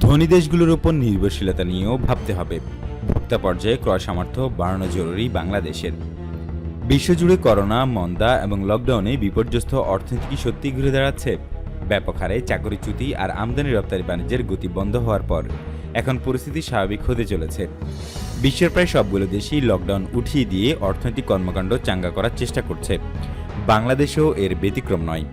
ধনী দেশগুলোর উপর নির্ভরশীলতা নিয়েও ভাবতে হবে। ভোক্তা পর্যায়ে ক্রয় সামর্থ্য বাড়ানো জরুরি বাংলাদেশের। বিশ্বজুড়ে করোনা, মন্দা এবং লকডাউনে বিপর্যস্ত অর্থনীতি কি সত্যি ঘুরে দাঁড়াচ্ছে? ব্যাপক হারে চাকরিচ্যুতি আর আমদানি রপ্তানি বাণিজ্যের গতি বন্ধ হওয়ার পর এখন পরিস্থিতি স্বাভাবিক হতে চলেছে। বিশ্বের প্রায় সবগুলো দেশই লকডাউন উঠিয়ে দিয়ে অর্থনৈতিক কর্মকাণ্ড চাঙ্গা করার চেষ্টা করছে। বাংলাদেশেও এর ব্যতিক্রম নয়।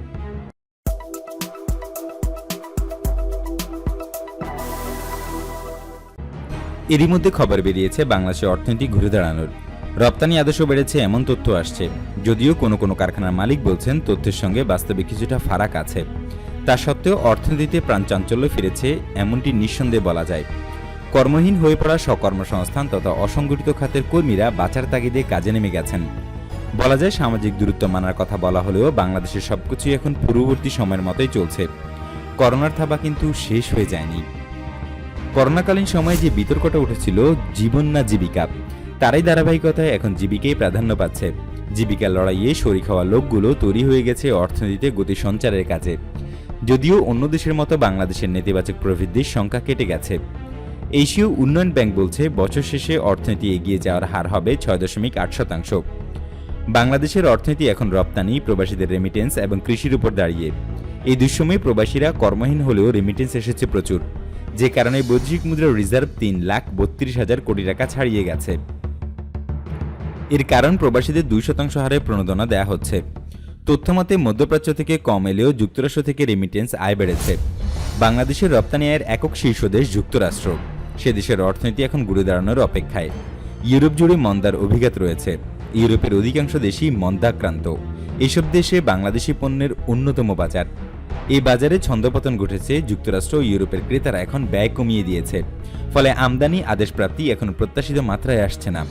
এরই মধ্যে খবর বেরিয়েছে বাংলাদেশের অর্থনীতি ঘুরে দাঁড়ানোর। রপ্তানি আদর্শ বেড়েছে, এমন তথ্য আসছে। যদিও কোনো কোনো কারখানার মালিক বলছেন, তথ্যের সঙ্গে বাস্তবে কিছুটা ফারাক আছে। তা সত্ত্বেও অর্থনীতিতে প্রাণচাঞ্চল্য ফিরেছে, এমনটি নিঃসন্দেহে বলা যায়। কর্মহীন হয়ে পড়া স্বকর্মসংস্থান তথা অসংগঠিত খাতের কর্মীরা বাঁচার তাগিদে কাজে নেমে গেছেন। বলা যায়, সামাজিক দূরত্ব মানার কথা বলা হলেও বাংলাদেশের সবকিছুই এখন পূর্ববর্তী সময়ের মতোই চলছে। করোনার থাবা কিন্তু শেষ হয়ে যায়নি। করোনাকালীন সময়ে যে বিতর্কটা উঠেছিল, জীবন না জীবিকা, তারই ধারাবাহিকতায় এখন জীবিকাই প্রাধান্য পাচ্ছে। জীবিকার লড়াইয়ে শরিক হওয়া লোকগুলো তৈরি হয়ে গেছে অর্থনীতিতে গতি সঞ্চারের কাজে। যদিও অন্য দেশের মতো বাংলাদেশের নেতিবাচক প্রবৃদ্ধির সংখ্যা কেটে গেছে। এশীয় উন্নয়ন ব্যাংক বলছে, বছর শেষে অর্থনীতি এগিয়ে যাওয়ার হার হবে ছয় দশমিক আট শতাংশ। বাংলাদেশের অর্থনীতি এখন রপ্তানি, প্রবাসীদের রেমিটেন্স এবং কৃষির উপর দাঁড়িয়ে। এই দুঃসময়ে প্রবাসীরা কর্মহীন হলেও রেমিটেন্স এসেছে প্রচুর। যে কারণে বৈদেশিক মুদ্রার রিজার্ভ তিন লাখ বত্রিশ হাজার কোটি টাকা ছাড়িয়ে গেছে। এর কারণ প্রবাসীদের দুই শতাংশ হারে প্রণোদনা দেওয়া হচ্ছে। তথ্যমতে, মধ্যপ্রাচ্য থেকে কম এলেও যুক্তরাষ্ট্র থেকে রেমিটেন্স আয় বেড়েছে। বাংলাদেশের রপ্তানি আয়ের একক শীর্ষ দেশ যুক্তরাষ্ট্র। সে দেশের অর্থনীতি এখন ঘুরে দাঁড়ানোর অপেক্ষায়। ইউরোপ জুড়ে মন্দার অভিঘাত রয়েছে। ইউরোপের অধিকাংশ দেশই মন্দাক্রান্ত। এসব দেশে বাংলাদেশি পণ্যের অন্যতম বাজার। এই বাজারে ছন্দপতন ঘটেছে, যুক্তরাষ্ট্র ও ইউরোপের ক্রেতারা এখন ব্যয় কমিয়ে দিয়েছে। ফলে আমদানি আদেশ প্রাপ্তি এখন প্রত্যাশিত মাত্রায় আসছে না।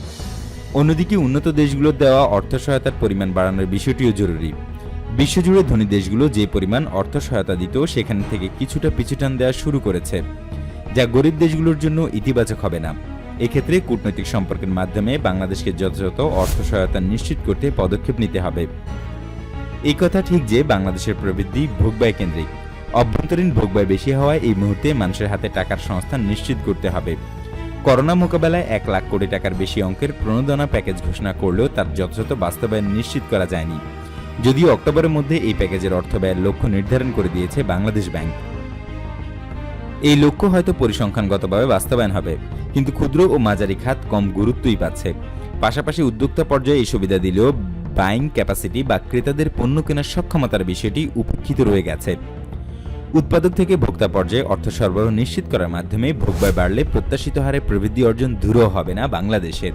অন্যদিকে উন্নত দেশগুলোর দেওয়া অর্থ সহায়তার পরিমাণ বাড়ানোর বিষয়টিও জরুরি। বিশ্বজুড়ে ধনী দেশগুলো যে পরিমাণ অর্থ সহায়তা দিত, সেখান থেকে কিছুটা পিছুটান দেওয়া শুরু করেছে, যা গরিব দেশগুলোর জন্য ইতিবাচক হবে না। এক্ষেত্রে কূটনৈতিক সম্পর্কের মাধ্যমে বাংলাদেশকে যথাযথ অর্থ সহায়তা নিশ্চিত করতে পদক্ষেপ নিতে হবে। এই কথা ঠিক যে বাংলাদেশের প্রবৃদ্ধি ভোগব্যয় কেন্দ্রিক। অভ্যন্তরীণ ভোগব্যয় বেশি হওয়ায় এই মুহূর্তে মানুষের হাতে টাকার সংস্থান নিশ্চিত করতে হবে। করোনা মোকাবেলায় এক লাখ কোটি টাকার বেশি অঙ্কের প্রণোদনা প্যাকেজ ঘোষণা করলেও তার যথাযথ বাস্তবায়ন নিশ্চিত করা যায়নি। যদিও অক্টোবরের মধ্যে এই প্যাকেজের অর্থ ব্যয়ের লক্ষ্য নির্ধারণ করে দিয়েছে বাংলাদেশ ব্যাংক। এই লক্ষ্য হয়তো পরিসংখ্যানগতভাবে বাস্তবায়ন হবে, কিন্তু ক্ষুদ্র ও মাঝারি খাত কম গুরুত্বই পাচ্ছে। পাশাপাশি উদ্যোক্তা পর্যায়ে এই সুবিধা দিলেও বাইং ক্যাপাসিটি বা ক্রেতাদের পণ্য কেনার সক্ষমতার বিষয়টি উপেক্ষিত রয়ে গেছে। উৎপাদক থেকে ভোক্তা পর্যায়ে অর্থ সরবরাহ নিশ্চিত করার মাধ্যমে ভোগব্যয় বাড়লে প্রত্যাশিত হারে প্রবৃদ্ধি অর্জন দূরও হবে না বাংলাদেশের।